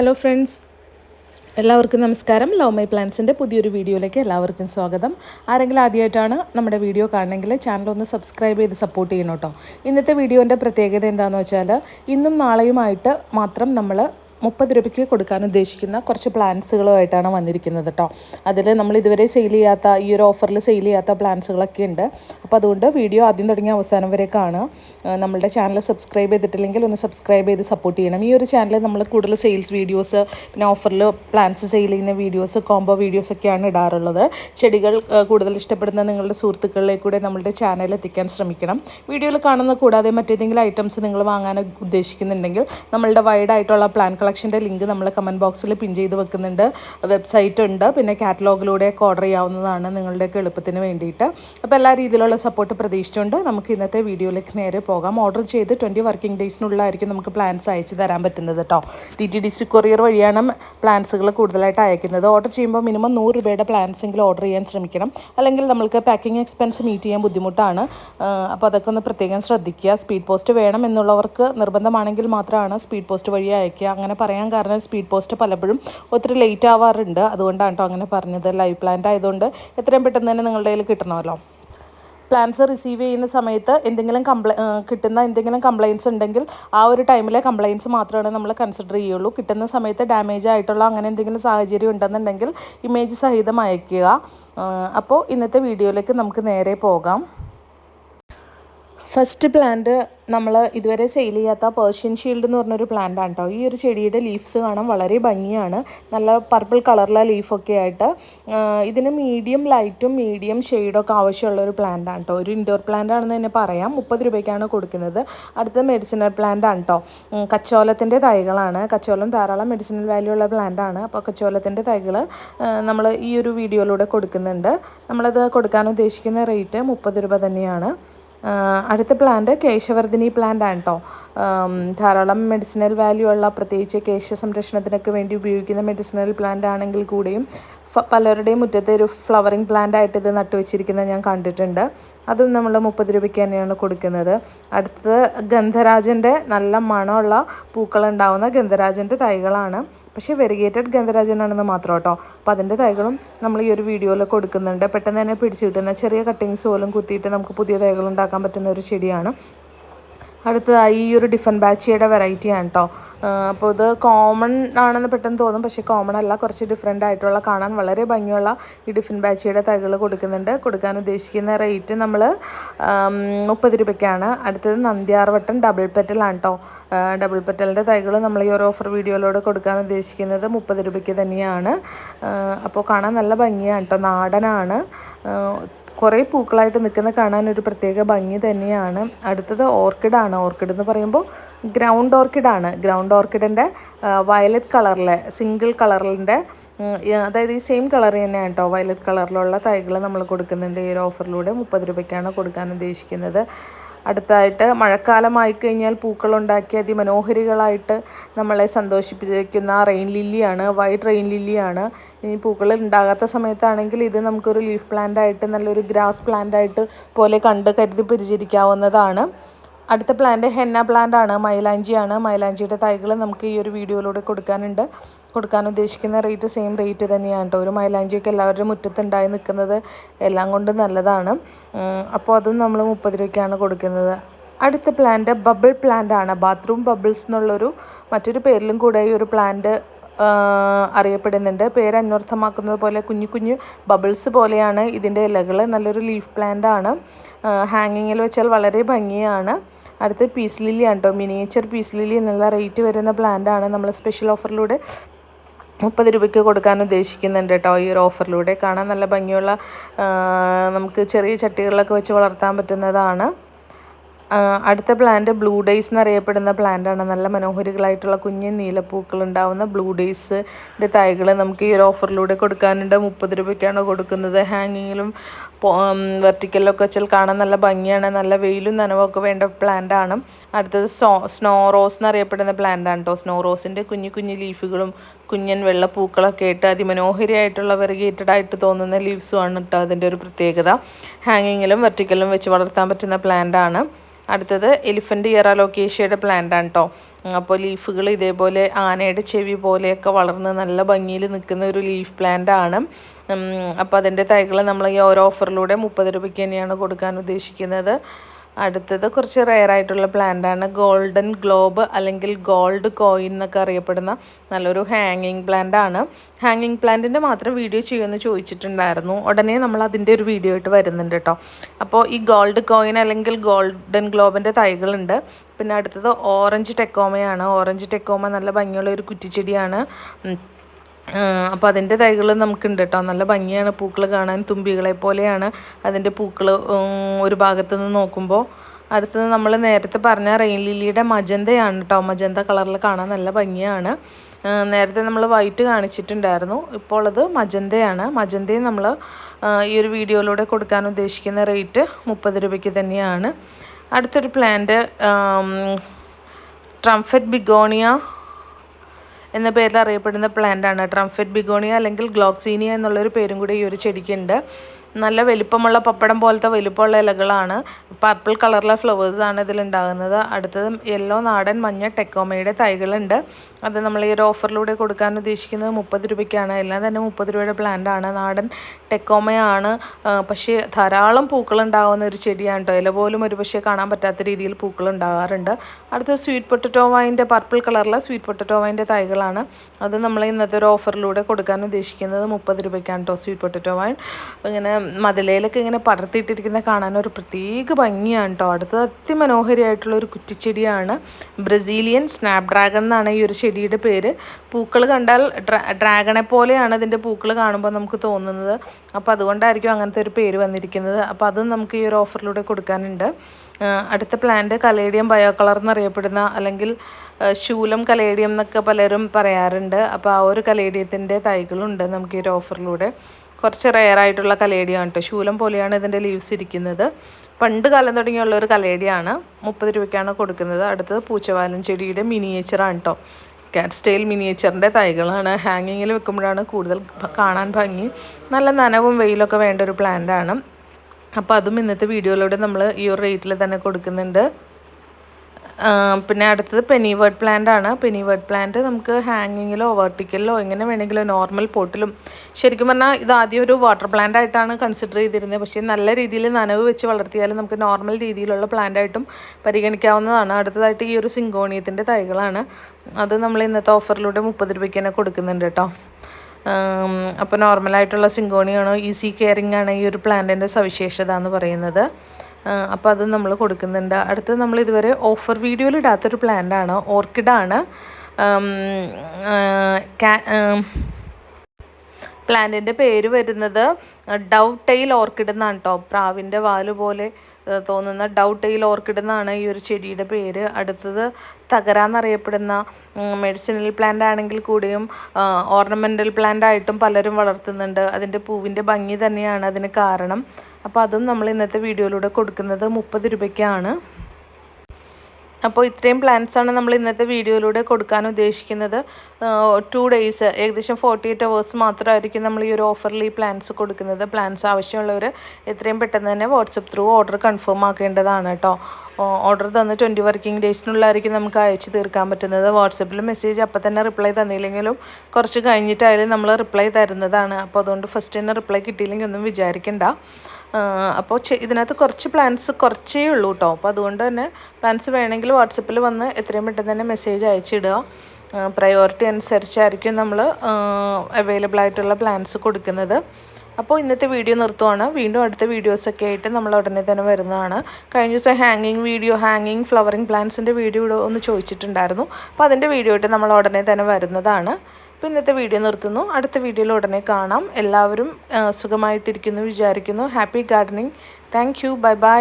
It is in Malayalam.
ഹലോ ഫ്രണ്ട്സ് എല്ലാവർക്കും നമസ്കാരം. ലവ് മൈ പ്ലാൻസിന്റെ പുതിയൊരു വീഡിയോയിലേക്ക് എല്ലാവർക്കും സ്വാഗതം. ആരെങ്കിലും ആദ്യമായിട്ടാണ് നമ്മുടെ വീഡിയോ കാണണമെങ്കിൽ ചാനൽ ഒന്ന് സബ്സ്ക്രൈബ് ചെയ്ത് സപ്പോർട്ട് ചെയ്യണം കേട്ടോ. ഇന്നത്തെ വീഡിയോന്റെ പ്രത്യേകത എന്താണെന്ന് വെച്ചാൽ ഇന്നും നാളെയുമായിട്ട് മാത്രം നമ്മൾ മുപ്പത് രൂപയ്ക്ക് കൊടുക്കാൻ ഉദ്ദേശിക്കുന്ന കുറച്ച് പ്ലാൻസുകളുമായിട്ടാണ് വന്നിരിക്കുന്നത് കേട്ടോ. അതിൽ നമ്മൾ ഇതുവരെ സെയിൽ ചെയ്യാത്ത ഈ ഒരു ഓഫറിൽ സെയിൽ ചെയ്യാത്ത പ്ലാൻസുകളൊക്കെ ഉണ്ട്. അപ്പോൾ അതുകൊണ്ട് വീഡിയോ ആദ്യം തുടങ്ങി അവസാനം വരെ കാണുക. നമ്മളുടെ ചാനൽ സബ്സ്ക്രൈബ് ചെയ്തിട്ടില്ലെങ്കിൽ ഒന്ന് സബ്സ്ക്രൈബ് ചെയ്ത് സപ്പോർട്ട് ചെയ്യണം. ഈ ഒരു ചാനൽ നമ്മൾ കൂടുതൽ സെയിൽസ് വീഡിയോസ് പിന്നെ ഓഫറിൽ പ്ലാൻസ് സെയിൽ ചെയ്യുന്ന വീഡിയോസ് കോംബോ വീഡിയോസ് ഒക്കെയാണ് ഇടാറുള്ളത്. ചെടികൾ കൂടുതൽ ഇഷ്ടപ്പെടുന്ന നിങ്ങളുടെ സുഹൃത്തുക്കളിലേക്ക് കൂടെ നമ്മളുടെ ചാനൽ എത്തിക്കാൻ ശ്രമിക്കണം. വീഡിയോയിൽ കാണുന്ന കൂടാതെ മറ്റേതെങ്കിലും ഐറ്റംസ് നിങ്ങൾ വാങ്ങാൻ ഉദ്ദേശിക്കുന്നുണ്ടെങ്കിൽ നമ്മളുടെ വൈഡായിട്ടുള്ള പ്ലാൻ കളക്ഷന്റെ ലിങ്ക് നമ്മൾ കമന്റ് ബോക്സിൽ പിൻ ചെയ്ത് വെക്കുന്നുണ്ട്. വെബ്സൈറ്റ് ഉണ്ട്. പിന്നെ കാറ്റലോഗിലൂടെയൊക്കെ ഓർഡർ ചെയ്യാവുന്നതാണ് നിങ്ങളുടെയൊക്കെ എളുപ്പത്തിന് വേണ്ടിയിട്ട്. അപ്പോൾ എല്ലാ രീതിയിലുള്ള സപ്പോർട്ട് പ്രതീക്ഷിച്ചുകൊണ്ട് നമുക്ക് ഇന്നത്തെ വീഡിയോയിലേക്ക് നേരെ പോകാം. ഓർഡർ ചെയ്ത് ട്വന്റി വർക്കിംഗ് ഡേയ്സിനുള്ളിലായിരിക്കും നമുക്ക് പ്ലാൻസ് അയച്ചു തരാൻ പറ്റുന്നത് കേട്ടോ ടി ടി ഡിസ്ട്രിക്ട് കൊറിയർ വഴിയാണ് പ്ലാൻസുകൾ കൂടുതലായിട്ട് അയക്കുന്നത്. ഓർഡർ ചെയ്യുമ്പോൾ മിനിമം നൂറ് രൂപയുടെ പ്ലാൻസ് എങ്കിലും ഓർഡർ ചെയ്യാൻ ശ്രമിക്കണം. അല്ലെങ്കിൽ നമ്മൾക്ക് പാക്കിംഗ് എക്സ്പെൻസ് മീറ്റ് ചെയ്യാൻ ബുദ്ധിമുട്ടാണ്. അപ്പോൾ അതൊക്കെ ഒന്ന് പ്രത്യേകം ശ്രദ്ധിക്കുക. സ്പീഡ് പോസ്റ്റ് വേണം എന്നുള്ളവർക്ക് നിർബന്ധമാണെങ്കിൽ മാത്രമാണ് സ്പീഡ് പോസ്റ്റ് വഴി അയക്കുക. അങ്ങനെ പറയാൻ കാരണം സ്പീഡ് പോസ്റ്റ് പലപ്പോഴും ഒത്തിരി ലേറ്റ് ആവാറുണ്ട്. അതുകൊണ്ടാണ് കേട്ടോ അങ്ങനെ പറഞ്ഞത്. ലൈവ് പ്ലാന്റ് ആയതുകൊണ്ട് എത്രയും പെട്ടെന്ന് തന്നെ നിങ്ങളുടെ കയ്യിൽ കിട്ടണമല്ലോ. പ്ലാൻസ് റിസീവ് ചെയ്യുന്ന സമയത്ത് എന്തെങ്കിലും കംപ്ലൈ കിട്ടുന്ന എന്തെങ്കിലും കംപ്ലയിൻസ് ഉണ്ടെങ്കിൽ ആ ഒരു ടൈമിലെ കംപ്ലയിൻസ് മാത്രമാണ് നമ്മൾ കൺസിഡർ ചെയ്യുള്ളൂ. കിട്ടുന്ന സമയത്ത് ഡാമേജ് ആയിട്ടുള്ള അങ്ങനെ എന്തെങ്കിലും സാഹചര്യം ഉണ്ടെന്നുണ്ടെങ്കിൽ ഇമേജ് സഹിതം അയക്കുക അപ്പോൾ ഇന്നത്തെ വീഡിയോയിലേക്ക് നമുക്ക് നേരെ പോകാം. ഫസ്റ്റ് പ്ലാന്റ് നമ്മൾ ഇതുവരെ സെയിൽ ചെയ്യാത്ത പേർഷ്യൻ ഷീൽഡ് എന്ന് പറഞ്ഞൊരു പ്ലാന്റ് ആണ് കേട്ടോ ഈ ഒരു ചെടിയുടെ ലീവ്സ് കാണാൻ വളരെ ഭംഗിയാണ്. നല്ല പർപ്പിൾ കളറിലെ ലീഫൊക്കെ ആയിട്ട്. ഇതിന് മീഡിയം ലൈറ്റും മീഡിയം ഷെയ്ഡൊക്കെ ആവശ്യമുള്ള ഒരു പ്ലാന്റ് ആണ് കേട്ടോ ഒരു ഇൻഡോർ പ്ലാന്റ് ആണെന്ന് തന്നെ പറയാം. മുപ്പത് രൂപയ്ക്കാണ് കൊടുക്കുന്നത്. അടുത്ത മെഡിസിനൽ പ്ലാന്റ് ആണ് കേട്ടോ കച്ചോലത്തിന്റെ തൈകളാണ്. കച്ചോലം ധാരാളം മെഡിസിനൽ വാല്യൂ ഉള്ള പ്ലാന്റ് ആണ്. അപ്പോൾ കച്ചോലത്തിന്റെ തൈകൾ നമ്മൾ ഈ ഒരു വീഡിയോയിലൂടെ കൊടുക്കുന്നുണ്ട്. നമ്മളത് കൊടുക്കാൻ ഉദ്ദേശിക്കുന്ന റേറ്റ് മുപ്പത് രൂപ തന്നെയാണ്. അടുത്ത പ്ലാന്റ് കേശവർദ്ധിനി പ്ലാന്റ് ആണ് കേട്ടോ ധാരാളം മെഡിസിനൽ വാല്യൂ ഉള്ള പ്രത്യേകിച്ച് കേശ സംരക്ഷണത്തിനൊക്കെ വേണ്ടി ഉപയോഗിക്കുന്ന മെഡിസിനൽ പ്ലാന്റ് ആണെങ്കിൽ കൂടിയും പലരുടെയും മുറ്റത്തെ ഒരു ഫ്ലവറിങ് പ്ലാന്റ് ആയിട്ട് ഇത് നട്ടുവെച്ചിരിക്കുന്നത് ഞാൻ കണ്ടിട്ടുണ്ട്. അതും നമ്മൾ മുപ്പത് രൂപയ്ക്ക് തന്നെയാണ് കൊടുക്കുന്നത്. അടുത്തത് ഗന്ധരാജന്റെ നല്ല മണമുള്ള പൂക്കൾ ഉണ്ടാവുന്ന ഗന്ധരാജന്റെ തൈകളാണ്. പക്ഷേ വെരിഗേറ്റഡ് ഗന്ധരാജനാണെന്ന് മാത്രം കേട്ടോ. അപ്പോൾ അതിന്റെ തൈകളും നമ്മൾ ഈ ഒരു വീഡിയോയിൽ കൊടുക്കുന്നുണ്ട്. പെട്ടെന്ന് തന്നെ പിടിച്ചു കിട്ടുന്ന ചെറിയ കട്ടിങ്സ് പോലും കുത്തിയിട്ട് നമുക്ക് പുതിയ തൈകൾ ഉണ്ടാക്കാൻ പറ്റുന്ന ഒരു ചെടിയാണ്. അടുത്തതായി ഈ ഒരു ഡിഫൻ ബാച്ചിയുടെ വെറൈറ്റിയാണ് കേട്ടോ അപ്പോൾ ഇത് കോമൺ ആണെന്ന് പെട്ടെന്ന് തോന്നും പക്ഷേ കോമൺ അല്ല. കുറച്ച് ഡിഫറെന്റ് ആയിട്ടുള്ള കാണാൻ വളരെ ഭംഗിയുള്ള ഈ ഡിഫൻ ബാച്ചിയുടെ തൈകൾ കൊടുക്കുന്നുണ്ട്. കൊടുക്കാൻ ഉദ്ദേശിക്കുന്ന റേറ്റ് നമ്മൾ മുപ്പത് രൂപയ്ക്കാണ്. അടുത്തത് നന്ദ്യാർവട്ടൻ ഡബിൾ പെറ്റലാണ് കേട്ടോ ഡബിൾ പെറ്റലിന്റെ തൈകൾ നമ്മൾ ഈ ഒരു ഓഫർ വീഡിയോയിലൂടെ കൊടുക്കാൻ ഉദ്ദേശിക്കുന്നത് മുപ്പത് രൂപയ്ക്ക് തന്നെയാണ്. അപ്പോൾ കാണാൻ നല്ല ഭംഗിയാണ് കേട്ടോ നാടനാണ്. കുറേ പൂക്കളായിട്ട് നിൽക്കുന്ന കാണാൻ ഒരു പ്രത്യേക ഭംഗി തന്നെയാണ്. അടുത്തത് ഓർക്കിഡാണ് ഓർക്കിഡ് എന്ന് പറയുമ്പോൾ ഗ്രൗണ്ട് ഓർക്കിഡാണ് ഗ്രൗണ്ട് ഓർക്കിഡിന്റെ വയലറ്റ് കളറിലെ സിംഗിൾ കളറിന്റെ അതായത് ഈ സെയിം കളർ തന്നെയാണ് കേട്ടോ വയലറ്റ് കളറിലുള്ള തൈകൾ നമ്മൾ കൊടുക്കുന്നുണ്ട് ഈ ഒരു ഓഫറിലൂടെ മുപ്പത് രൂപയ്ക്കാണ് കൊടുക്കാൻ ഉദ്ദേശിക്കുന്നത്. അടുത്തായിട്ട് മഴക്കാലമായി കഴിഞ്ഞാൽ പൂക്കളുണ്ടാക്കി അതിമനോഹരികളായിട്ട് നമ്മളെ സന്തോഷിപ്പിക്കുന്ന റെയിൻ ലില്ലിയാണ് വൈറ്റ് റെയിൻ ലില്ലിയാണ്. ഇനി പൂക്കൾ ഉണ്ടാകാത്ത സമയത്താണെങ്കിൽ ഇത് നമുക്കൊരു ലീഫ് പ്ലാന്റ് ആയിട്ട് നല്ലൊരു ഗ്രാസ് പ്ലാന്റ് ആയിട്ട് പോലെ കണ്ട് കരുതി പരിചരിക്കാവുന്നതാണ്. അടുത്ത പ്ലാന്റ് ഹെന്ന പ്ലാന്റ് ആണ് മൈലാഞ്ചിയാണ്. മൈലാഞ്ചിയുടെ തൈകൾ നമുക്ക് ഈ ഒരു വീഡിയോയിലൂടെ കൊടുക്കാനുണ്ട്. കൊടുക്കാൻ ഉദ്ദേശിക്കുന്ന റേറ്റ് സെയിം റേറ്റ് തന്നെയാണ് കേട്ടോ ഒരു മൈലാഞ്ചിയൊക്കെ എല്ലാവരുടെ മുറ്റത്തുണ്ടായി നിൽക്കുന്നത് എല്ലാം കൊണ്ടും നല്ലതാണ്. അപ്പോൾ അതും നമ്മൾ മുപ്പത് രൂപയ്ക്കാണ് കൊടുക്കുന്നത്. അടുത്ത പ്ലാന്റ് ബബിൾ പ്ലാന്റ് ആണ്. ബാത്റൂം ബബിൾസ് എന്നുള്ളൊരു മറ്റൊരു പേരിലും കൂടെ ഈ ഒരു പ്ലാന്റ് അറിയപ്പെടുന്നുണ്ട്. പേര് അന്വർത്ഥമാക്കുന്നത് പോലെ കുഞ്ഞു കുഞ്ഞു ബബിൾസ് പോലെയാണ്. ഇതിന്റെ ഇലകൾ നല്ലൊരു ലീഫ് പ്ലാന്റ് ആണ്. ഹാങ്ങിങ്ങിൽ വെച്ചാൽ വളരെ ഭംഗിയാണ്. അടുത്ത് പീസ് ലില്ലി ആണ് കേട്ടോ മിനിയേച്ചർ പീസ് ലില്ലി എന്നുള്ള റേറ്റ് വരുന്ന പ്ലാന്റ് ആണ്. നമ്മൾ സ്പെഷ്യൽ ഓഫറിലൂടെ മുപ്പത് രൂപയ്ക്ക് കൊടുക്കാൻ ഉദ്ദേശിക്കുന്നുണ്ട് കേട്ടോ ഈ ഒരു ഓഫറിലൂടെ കാണാൻ നല്ല ഭംഗിയുള്ള നമുക്ക് ചെറിയ ചട്ടികളിലൊക്കെ വെച്ച് വളർത്താൻ പറ്റുന്നതാണ്. അടുത്ത പ്ലാന്റ് ബ്ലൂ ഡേയ്സ് എന്നറിയപ്പെടുന്ന പ്ലാന്റാണ് നല്ല മനോഹരികളായിട്ടുള്ള കുഞ്ഞ് നീലപ്പൂക്കൾ ഉണ്ടാവുന്ന ബ്ലൂ ഡേയ്സിന്റെ തൈകൾ നമുക്ക് ഈ ഒരു ഓഫറിലൂടെ കൊടുക്കാനുണ്ട്. മുപ്പത് രൂപയ്ക്കാണ് കൊടുക്കുന്നത്. ഹാങ്ങിങ്ങിലും വെർട്ടിക്കലൊക്കെ വെച്ചാൽ കാണാൻ നല്ല ഭംഗിയാണ്. നല്ല വെയിലും നനവൊക്കെ വേണ്ട പ്ലാന്റാണ് അടുത്തത് സോ സ്നോ റോസ് എന്നറിയപ്പെടുന്ന പ്ലാന്റ് ആണ് കേട്ടോ സ്നോ റോസിന്റെ കുഞ്ഞു കുഞ്ഞു ലീഫുകളും കുഞ്ഞൻ വെള്ള പൂക്കളൊക്കെ ആയിട്ട് അതിമനോഹരിയായിട്ടുള്ള വെറുകേറ്റഡ് ആയിട്ട് തോന്നുന്ന ലീവ്സുമാണ് കേട്ടോ അതിന്റെ ഒരു പ്രത്യേകത. ഹാങ്ങിങ്ങിലും വെർട്ടിക്കലിലും വെച്ച് വളർത്താൻ പറ്റുന്ന പ്ലാന്റ് ആണ്. അടുത്തത് എലിഫന്റ് ഇയർ അലോക്കേഷ്യയുടെ പ്ലാന്റ് ആണ് കേട്ടോ അപ്പോൾ ലീഫുകൾ ഇതേപോലെ ആനയുടെ ചെവി പോലെയൊക്കെ വളർന്ന് നല്ല ഭംഗിയിൽ നിൽക്കുന്ന ഒരു ലീഫ് പ്ലാന്റ് ആണ്. അപ്പോൾ അതിന്റെ തൈകൾ നമ്മൾ ഈ ഓരോ ഓഫറിലൂടെ മുപ്പത് രൂപയ്ക്ക് തന്നെയാണ് കൊടുക്കാൻ ഉദ്ദേശിക്കുന്നത്. അടുത്തത് കുറച്ച് റെയർ ആയിട്ടുള്ള പ്ലാന്റ് ആണ് ഗോൾഡൻ ഗ്ലോബ് അല്ലെങ്കിൽ ഗോൾഡ് കോയിൻ എന്നൊക്കെ അറിയപ്പെടുന്ന നല്ലൊരു ഹാങ്ങിങ് ആണ്. ഹാങ്ങിങ് പ്ലാന്റിന്റെ മാത്രം വീഡിയോ ചെയ്യുമെന്ന് ചോദിച്ചിട്ടുണ്ടായിരുന്നു. ഉടനെ നമ്മൾ അതിന്റെ ഒരു വീഡിയോ ആയിട്ട് വരുന്നുണ്ട് കേട്ടോ അപ്പോൾ ഈ ഗോൾഡ് കോയിൻ അല്ലെങ്കിൽ ഗോൾഡൻ ഗ്ലോബിന്റെ തൈകളുണ്ട്. പിന്നെ അടുത്തത് ഓറഞ്ച് ടെക്കോമയാണ് ഓറഞ്ച് ടെക്കോമ നല്ല ഭംഗിയുള്ള ഒരു കുറ്റിച്ചെടിയാണ്. അപ്പോൾ അതിന്റെ തൈകൾ നമുക്കുണ്ട് കേട്ടോ നല്ല ഭംഗിയാണ് പൂക്കൾ കാണാൻ. തുമ്പികളെ പോലെയാണ് അതിന്റെ പൂക്കൾ ഒരു ഭാഗത്തു നിന്ന് നോക്കുമ്പോൾ അടുത്തത് നമ്മൾ നേരത്തെ പറഞ്ഞ റെയിൻ ലില്ലിയുടെ മജന്തയാണ് കേട്ടോ മജന്ത കളറിൽ കാണാൻ നല്ല ഭംഗിയാണ്. നേരത്തെ നമ്മൾ വൈറ്റ് കാണിച്ചിട്ടുണ്ടായിരുന്നു. ഇപ്പോൾ അത് മജന്തയാണ്. മജന്തയും നമ്മൾ ഈ ഒരു വീഡിയോയിലൂടെ കൊടുക്കാൻ ഉദ്ദേശിക്കുന്ന റേറ്റ് മുപ്പത് രൂപയ്ക്ക് തന്നെയാണ്. അടുത്തൊരു പ്ലാന്റ് ട്രംഫറ്റ് ബിഗോണിയ എന്ന പേരിൽ അറിയപ്പെടുന്ന പ്ലാന്റ് ആണ്. ട്രംഫെറ്റ് ബിഗോണിയ അല്ലെങ്കിൽ ഗ്ലോക്സീനിയ എന്നുള്ളൊരു പേരും കൂടി ഈ ഒരു ചെടിക്കുണ്ട്. നല്ല വലിപ്പമുള്ള പപ്പടം പോലത്തെ വലിപ്പമുള്ള ഇലകളാണ്. പർപ്പിൾ കളറിലെ ഫ്ലവേഴ്സാണ് ഇതിലുണ്ടാകുന്നത്. അടുത്തത് യെല്ലോ നാടൻ മഞ്ഞ ടെക്കോമയുടെ തൈകളുണ്ട്. അത് നമ്മൾ ഈ ഒരു ഓഫറിലൂടെ കൊടുക്കാൻ ഉദ്ദേശിക്കുന്നത് മുപ്പത് രൂപയ്ക്കാണ്. എല്ലാം തന്നെ മുപ്പത് രൂപയുടെ പ്ലാന്റ് ആണ്. നാടൻ ടെക്കോമയാണ്. പക്ഷേ ധാരാളം പൂക്കൾ ഉണ്ടാകുന്ന ഒരു ചെടിയാണ് കേട്ടോ ഇല പോലും ഒരു പക്ഷേ കാണാൻ പറ്റാത്ത രീതിയിൽ പൂക്കൾ ഉണ്ടാകാറുണ്ട് അടുത്ത സ്വീറ്റ് പൊട്ടറ്റോ വൈന്റെ പർപ്പിൾ കളറിലെ സ്വീറ്റ് പൊട്ടറ്റോ വൈന്റെ തൈകളാണ്. അത് നമ്മൾ ഇന്നത്തെ ഒരു ഓഫറിലൂടെ കൊടുക്കാൻ ഉദ്ദേശിക്കുന്നത് മുപ്പത് രൂപയ്ക്കാണ് കേട്ടോ സ്വീറ്റ് പൊട്ടറ്റോ വൈൻ. ഇങ്ങനെ മതിലയിലൊക്കെ ഇങ്ങനെ പടർത്തിയിട്ടിരിക്കുന്ന കാണാൻ ഒരു പ്രത്യേക ഭംഗിയാണ് കേട്ടോ അടുത്തത് അതിമനോഹരിയായിട്ടുള്ള ഒരു കുറ്റിച്ചെടിയാണ്. ബ്രസീലിയൻ സ്നാപ് ഡ്രാഗൺ എന്നാണ് ഈ ഒരു ചെടിയുടെ പേര്. പൂക്കൾ കണ്ടാൽ ഡ്രാഗണെ പോലെയാണ് അതിന്റെ പൂക്കൾ കാണുമ്പോൾ നമുക്ക് തോന്നുന്നത്. അപ്പോൾ അതുകൊണ്ടായിരിക്കും അങ്ങനത്തെ ഒരു പേര് വന്നിരിക്കുന്നത്. അപ്പോൾ അതും നമുക്ക് ഈ ഒരു ഓഫറിലൂടെ കൊടുക്കാനുണ്ട്. അടുത്ത പ്ലാന്റ് കലേഡിയം ബയോ കളർ എന്നറിയപ്പെടുന്ന അല്ലെങ്കിൽ ശൂലം കലേഡിയം എന്നൊക്കെ പലരും പറയാറുണ്ട്. അപ്പോൾ ആ ഒരു കലേഡിയത്തിന്റെ തൈകളുണ്ട് നമുക്ക് ഈ ഒരു ഓഫറിലൂടെ കുറച്ച് റെയർ ആയിട്ടുള്ള കലേഡിയാണ് കേട്ടോ ശൂലം പോലെയാണ് ഇതിന്റെ ലീവ്സ് ഇരിക്കുന്നത്. പണ്ട് കാലം തുടങ്ങിയുള്ള ഒരു കലേഡിയാണ് മുപ്പത് രൂപയ്ക്കാണ് കൊടുക്കുന്നത്. അടുത്തത് പൂച്ചവാലൻ ചെടിയുടെ മിനിയേച്ചറാണ് കേട്ടോ കാറ്റ് സ്റ്റൈൽ മിനിയേച്ചറിന്റെ തൈകളാണ്. ഹാങ്ങിങ്ങിൽ വെക്കുമ്പോഴാണ് കൂടുതൽ കാണാൻ ഭംഗി. നല്ല നനവും വെയിലൊക്കെ വേണ്ട ഒരു പ്ലാന്റാണ് അപ്പോൾ അതും ഇന്നത്തെ വീഡിയോയിലൂടെ നമ്മൾ ഈ ഒരു റേറ്റിൽ തന്നെ കൊടുക്കുന്നുണ്ട്. പിന്നെ അടുത്തത് പെനി വേർഡ് പ്ലാന്റ് ആണ്. പെനി വേർഡ് പ്ലാന്റ് നമുക്ക് ഹാങ്ങിങ്ങിലോ വെർട്ടിക്കലിലോ എങ്ങനെ വേണമെങ്കിലും നോർമൽ പോട്ടിലും ശരിക്കും പറഞ്ഞാൽ ഇത് ആദ്യം ഒരു വാട്ടർ പ്ലാന്റ് ആയിട്ടാണ് കൺസിഡർ ചെയ്തിരുന്നത്. പക്ഷേ നല്ല രീതിയിൽ നനവ് വെച്ച് വളർത്തിയാൽ നമുക്ക് നോർമൽ രീതിയിലുള്ള പ്ലാന്റ് ആയിട്ടും പരിഗണിക്കാവുന്നതാണ്. അടുത്തതായിട്ട് ഈ ഒരു സിങ്കോണിയത്തിന്റെ തൈകളാണ്. അത് നമ്മൾ ഇന്നത്തെ ഓഫറിലൂടെ മുപ്പത് രൂപയ്ക്ക് തന്നെ കൊടുക്കുന്നുണ്ട് കേട്ടോ. അപ്പോൾ നോർമലായിട്ടുള്ള സിങ്കോണിയാണ് ഈസി കെയറിംഗ് ആണ് ഈ ഒരു പ്ലാന്റിന്റെ സവിശേഷത എന്ന് പറയുന്നത്. അപ്പോൾ അത് നമ്മൾ കൊടുക്കുന്നുണ്ട്. അടുത്ത് നമ്മൾ ഇതുവരെ ഓഫർ വീഡിയോയിൽ ഇടാത്തൊരു പ്ലാന്റാണ് ഓർക്കിഡാണ് പ്ലാന്റിന്റെ പേര് വരുന്നത് ഡൗ ഓർക്കിഡ് എന്നാണ് കേട്ടോ പ്രാവിന്റെ വാൽ പോലെ തോന്നുന്ന ഡൗ ഓർക്കിഡ് എന്നാണ് ഈ ഒരു ചെടിയുടെ പേര്. അടുത്തത് തകരാന്നറിയപ്പെടുന്ന മെഡിസിനൽ പ്ലാന്റ് ആണെങ്കിൽ കൂടിയും ഓർണമെന്റൽ പ്ലാന്റ് ആയിട്ടും പലരും വളർത്തുന്നുണ്ട്. അതിന്റെ പൂവിന്റെ ഭംഗി തന്നെയാണ് അതിന് കാരണം. അപ്പോൾ അതും നമ്മൾ ഇന്നത്തെ വീഡിയോയിലൂടെ കൊടുക്കുന്നത് മുപ്പത് രൂപയ്ക്കാണ്. അപ്പോൾ ഇത്രയും പ്ലാൻസാണ് നമ്മൾ ഇന്നത്തെ വീഡിയോയിലൂടെ കൊടുക്കാൻ ഉദ്ദേശിക്കുന്നത്. ടു ഡേയ്സ് ഏകദേശം ഫോർട്ടി എയ്റ്റ് അവേഴ്സ് മാത്രമായിരിക്കും നമ്മൾ ഈ ഒരു ഓഫറിൽ ഈ പ്ലാൻസ് കൊടുക്കുന്നത്. പ്ലാൻസ് ആവശ്യമുള്ളവർ എത്രയും പെട്ടെന്ന് തന്നെ വാട്സപ്പ് ത്രൂ ഓർഡർ കൺഫേം ആക്കേണ്ടതാണ് കേട്ടോ ഓർഡർ തന്ന് ട്വന്റി വർക്കിംഗ് ഡേയ്സിനുള്ളായിരിക്കും നമുക്ക് അയച്ചു തീർക്കാൻ പറ്റുന്നത്. വാട്സപ്പിൽ മെസ്സേജ് അപ്പം തന്നെ റിപ്ലൈ തന്നില്ലെങ്കിലും കുറച്ച് കഴിഞ്ഞിട്ടായാലും നമ്മൾ റിപ്ലൈ തരുന്നതാണ്. അപ്പോൾ അതുകൊണ്ട് ഫസ്റ്റ് തന്നെ റിപ്ലൈ കിട്ടിയില്ലെങ്കിൽ ഒന്നും വിചാരിക്കണ്ട. അപ്പോൾ ഇതിനകത്ത് കുറച്ച് പ്ലാൻസ് കുറച്ചേ ഉള്ളൂ കേട്ടോ അപ്പോൾ അതുകൊണ്ട് തന്നെ പ്ലാൻസ് വേണമെങ്കിൽ വാട്സപ്പിൽ വന്ന് എത്രയും പെട്ടെന്ന് തന്നെ മെസ്സേജ് അയച്ചിടുക. പ്രയോറിറ്റി അനുസരിച്ചായിരിക്കും നമ്മൾ അവൈലബിൾ ആയിട്ടുള്ള പ്ലാൻസ് കൊടുക്കുന്നത്. അപ്പോൾ ഇന്നത്തെ വീഡിയോ നിർത്തുവാണ്. വീണ്ടും അടുത്ത വീഡിയോസൊക്കെ ആയിട്ട് നമ്മൾ ഉടനെ തന്നെ വരുന്നതാണ്. കഴിഞ്ഞ ദിവസം ഹാങ്ങിങ് വീഡിയോ ഹാങ്ങിങ് ഫ്ലവറിങ് പ്ലാന്റ്സിന്റെ വീഡിയോ ഒന്ന് ചോദിച്ചിട്ടുണ്ടായിരുന്നു. അപ്പോൾ അതിന്റെ വീഡിയോ ആയിട്ട് നമ്മൾ ഉടനെ തന്നെ വരുന്നതാണ്. അപ്പോൾ ഇന്നത്തെ വീഡിയോ നിർത്തുന്നു. അടുത്ത വീഡിയോയിൽ ഉടനെ കാണാം. എല്ലാവരും സുഖമായിട്ടിരിക്കുന്നു വിചാരിക്കുന്നു. Happy gardening thank you bye bye